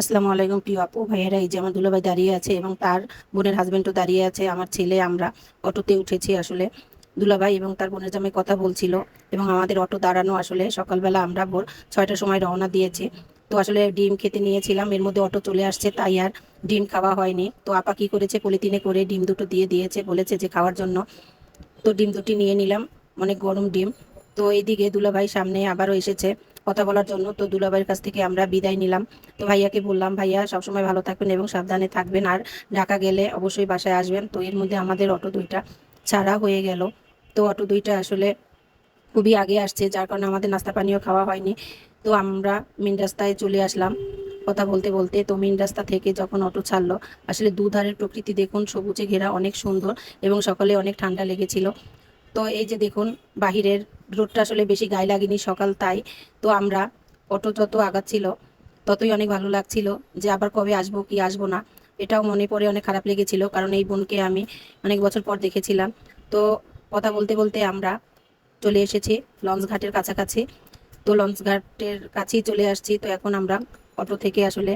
আসসালামু আলাইকুম প্রিয় আপু, ভাইয়েরা, এই যে আমার দুলাভাই দাঁড়িয়ে আছে এবং তার বোনের হাজবেন্ডও দাঁড়িয়ে আছে, আমার ছেলে, আমরা অটোতে উঠেছি আসলে। দুলাভাই এবং তার বোনের জামাই কথা বলছিল এবং আমাদের অটো দাঁড়ানো আসলে সকালবেলা আমরা ভোর ছয়টার সময় রওনা দিয়েছি। তো আসলে ডিম খেতে নিয়েছিলাম, এর মধ্যে অটো চলে আসছে, তাই আর ডিম খাওয়া হয়নি। তো আপা কি করেছে, পলিথিনে করে ডিম দুটো দিয়ে দিয়েছে, বলেছে যে খাওয়ার জন্য। তো ডিম দুটি নিয়ে নিলাম, অনেক গরম ডিম। তো এইদিকে দুলাভাই সামনে আবারও এসেছে কথা বলার জন্য। তো দুলাভাইয়ের কাছ থেকে আমরা বিদায় নিলাম। তো ভাইয়াকে বললাম, ভাইয়া, সবসময় ভালো থাকবেন এবং সাবধানে থাকবেন। আর ঢাকা গেলে অবশ্যই বাসায় আসবেন। তো এর মধ্যে আমাদের অটো দুইটা ছাড়া হয়ে গেল। তো অটো দুইটা আসলে খুবই আগে আসছে, যার কারণে আমাদের নাস্তা পানিও খাওয়া হয়নি। তো আমরা মেন রাস্তায় চলে আসলাম কথা বলতে বলতে। তো মেন রাস্তা থেকে যখন অটো ছাড়লো, আসলে দুধারের প্রকৃতি দেখুন, সবুজে ঘেরা, অনেক সুন্দর এবং সকালে অনেক ঠান্ডা লেগেছিল। তো এই যে দেখুন, বাহিরের রোডটা আসলে বেশি গায়ে লাগেনি সকাল তাই। তো আমরা অটো যত আগাচ্ছিল ততই অনেক ভালো লাগছিল যে আবার কবে আসব, কি আসব না। এটাও মনে পড়ে অনেক খারাপ লেগেছিল, কারণ এই বোনকে আমি অনেক বছর পর দেখেছিলাম। তো কথা বলতে বলতে আমরা চলে এসেছি লঞ্চ ঘাটের কাছাকাছি। তো লঞ্চ ঘাটের কাছেই চলে আসছি, তো এখন আমরা অটো থেকে আসলে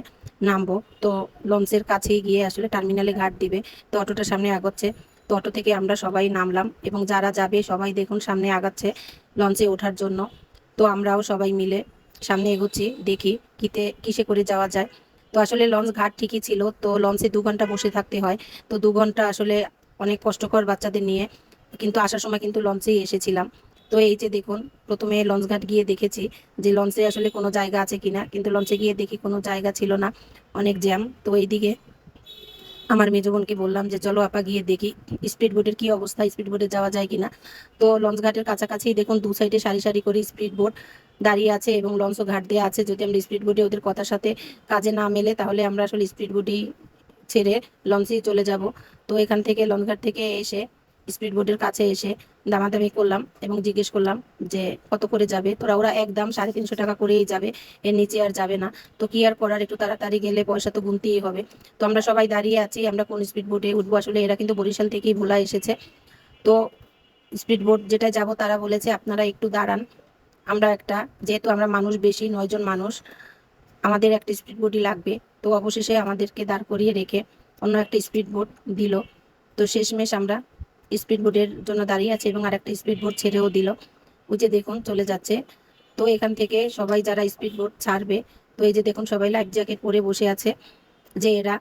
নামবো। তো লঞ্চের কাছেই গিয়ে আসলে টার্মিনালে ঘাট দিবে। তো অটোটা সামনে আগাচ্ছে তো অটো থেকে আমরা সবাই নামলাম এবং যারা যাবে সবাই দেখুন সামনে আগাচ্ছে লঞ্চে ওঠার জন্য। তো আমরাও সবাই মিলে সামনে এগোচ্ছি, দেখি কিতে, কিসে করে যাওয়া যায়। তো আসলে লঞ্চ ঘাট ঠিকই ছিল, তো লঞ্চে দু ঘণ্টা বসে থাকতে হয়। তো দু ঘণ্টা আসলে অনেক কষ্টকর বাচ্চাদের নিয়ে, কিন্তু আসার সময় কিন্তু লঞ্চেই এসেছিলাম। তো এই যে দেখুন, প্রথমে লঞ্চ ঘাট গিয়ে দেখেছি যে লঞ্চে আসলে কোনো জায়গা আছে কিনা, কিন্তু লঞ্চে গিয়ে দেখি কোনো জায়গা ছিল না, অনেক জ্যাম। তো এইদিকে আমার মেজ বোনকে বললাম যে, চলো আপা গিয়ে দেখি স্পিড বোটের কি অবস্থা স্পিড বোটে যাওয়া যায় কিনা? তো লঞ্চ ঘাটের কাছাকাছি দেখুন, দু সাইডে সারি সারি করে স্পিড বোট দাঁড়িয়ে আছে এবং লঞ্চও ঘাট দিয়ে আছে। যদি আমরা স্পিড বোটে ওদের কথার সাথে কাজে না মেলে, তাহলে আমরা আসলে স্পিড বোটেই ছেড়ে লঞ্চেই চলে যাব। তো এখান থেকে লঞ্চ ঘাট থেকে এসে স্পিড বোটের কাছে এসে দামাদামি করলাম এবং জিজ্ঞেস করলাম যে, কত করে যাবে? তোরা ওরা একদম সাড়ে তিনশো টাকা করেই যাবে, এর নিচে আর যাবে না। তো কি আর করার? একটু তাড়াতাড়ি গেলে পয়সা তো গুনতেই হবে। তো আমরা সবাই দাঁড়িয়ে আছি, আমরা কোন স্পিড বোটে উঠবো? আসলে এরা কিন্তু বরিশাল থেকেই ভোলা এসেছে। তো স্পিড বোট যেটা যাব তারা বলেছে, আপনারা একটু দাঁড়ান। আমরা একটা, যেহেতু আমরা মানুষ বেশি নয়জন মানুষ, আমাদের একটা স্পিড বোটই লাগবে। তো অবশেষে আমাদেরকে দাঁড় করিয়ে রেখে অন্য একটা স্পিড বোট দিল। তো শেষমেশ আমরা স্পিড বোটের জন্য দাঁড়িয়ে আছে এবং আরেকটা স্পিড বোট ছেড়েও দিল। ওই যে দেখুন, চলে যাচ্ছে। তো এখান থেকে সবাই যারা স্পিড বোট ছাড়বে, তো এই যে দেখুন, সবাই লাইফ জ্যাকেট পরে বসে আছে যে এরা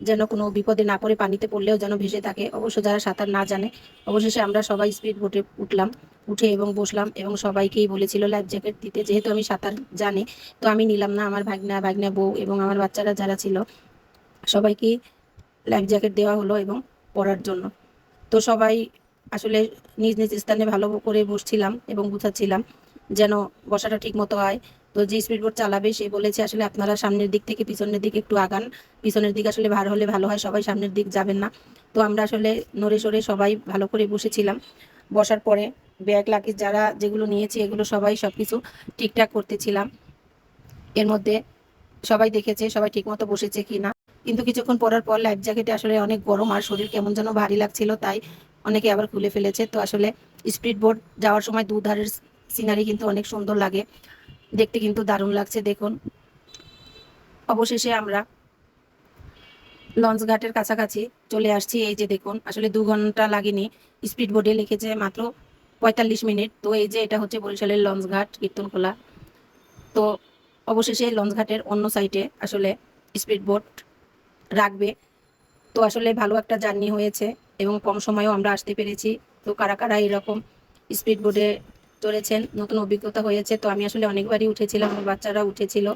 যেন কোনো বিপদে না পড়ে, পানিতে পড়লেও যেন ভেসে থাকে। অবশ্য যারা সাঁতার না জানে, অবশেষে আমরা সবাই স্পিড বোটে উঠলাম, উঠে এবং বসলাম এবং সবাইকেই বলেছিল লাইফ জ্যাকেট দিতে, যেহেতু আমি সাঁতার জানি, তো আমি নিলাম না আমার ভাগনা ভাগনা বউ এবং আমার বাচ্চারা যারা ছিল, সবাইকেই লাইফ জ্যাকেট দেওয়া হলো এবং পরার জন্য। তো সবাই আসলে নিজ নিজ স্থানে ভালো করে বসছিলাম এবং বুঝাচ্ছিলাম যেন বসাটা ঠিক মতো হয়। তো যে স্পিড বোট চালাবে, সে বলেছে আসলে আপনারা সামনের দিক থেকে পিছনের দিকে একটু আগান। পিছনের দিক আসলে ভার হলে ভালো হয়, সবাই সামনের দিক যাবেন না। তো আমরা আসলে নড়ে সরে সবাই ভালো করে বসেছিলাম। বসার পরে ব্যাগ লাগেজ যারা যেগুলো নিয়েছি এগুলো সবাই সব কিছু ঠিকঠাক করতেছিলাম। এর মধ্যে সবাই দেখেছে সবাই ঠিকমতো বসেছে কি না কিন্তু কিছুক্ষণ পরার পর লাইফ জ্যাকেটে আসলে অনেক গরম আর শরীর কেমন যেন ভারী লাগছিল, তাই অনেকে আবার খুলে ফেলেছে। তো আসলে স্পিড বোট যাওয়ার সময় দুধারের সিনারি কিন্তু অনেক সুন্দর লাগে। দেখতে কিন্তু দারুণ লাগছে, দেখুন। অবশেষে আমরা লঞ্চ ঘাটের কাছাকাছি চলে আসছি, এই যে দেখুন, আসলে দু ঘণ্টা লাগেনি। স্পিড বোর্ডে লিখেছে মাত্র পঁয়তাল্লিশ মিনিট। তো এই যে এটা হচ্ছে বরিশালের লঞ্চ ঘাট, কীর্তনখোলা। তো অবশেষে লঞ্চ ঘাটের অন্য সাইডে আসলে স্পিড বোট রাখবে। তো আসলে ভালো একটা জার্নি হয়েছে এবং কম সময়েও আমরা আসতে পেরেছি। তো কারা কারা এরকম স্পিড বোর্ডে চড়েছেন, নতুন অভিজ্ঞতা হয়েছে, তো আমি আসলে অনেকবারই উঠেছিলাম, আমার বাচ্চারা উঠেছিল।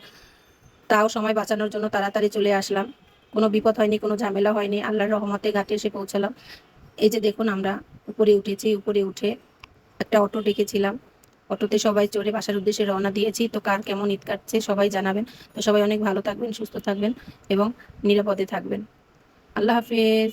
তাও সময় বাঁচানোর জন্য তাড়াতাড়ি চলে আসলাম। কোনো বিপদ হয়নি, কোনো ঝামেলা হয়নি, আল্লাহর রহমতে ঘাটে এসে পৌঁছালাম। এই যে দেখুন আমরা উপরে উঠেছি, উপরে উঠে একটা অটো ডেকেছিলাম। অটোতে সবাই চড়ে বাসার উদ্দেশ্যে রওনা দিয়েছি। তো কার কেমন ঈদ কাটছে সবাই জানাবেন। তো সবাই অনেক ভালো থাকবেন, সুস্থ থাকবেন এবং নিরাপদে থাকবেন। আল্লাহ হাফেজ।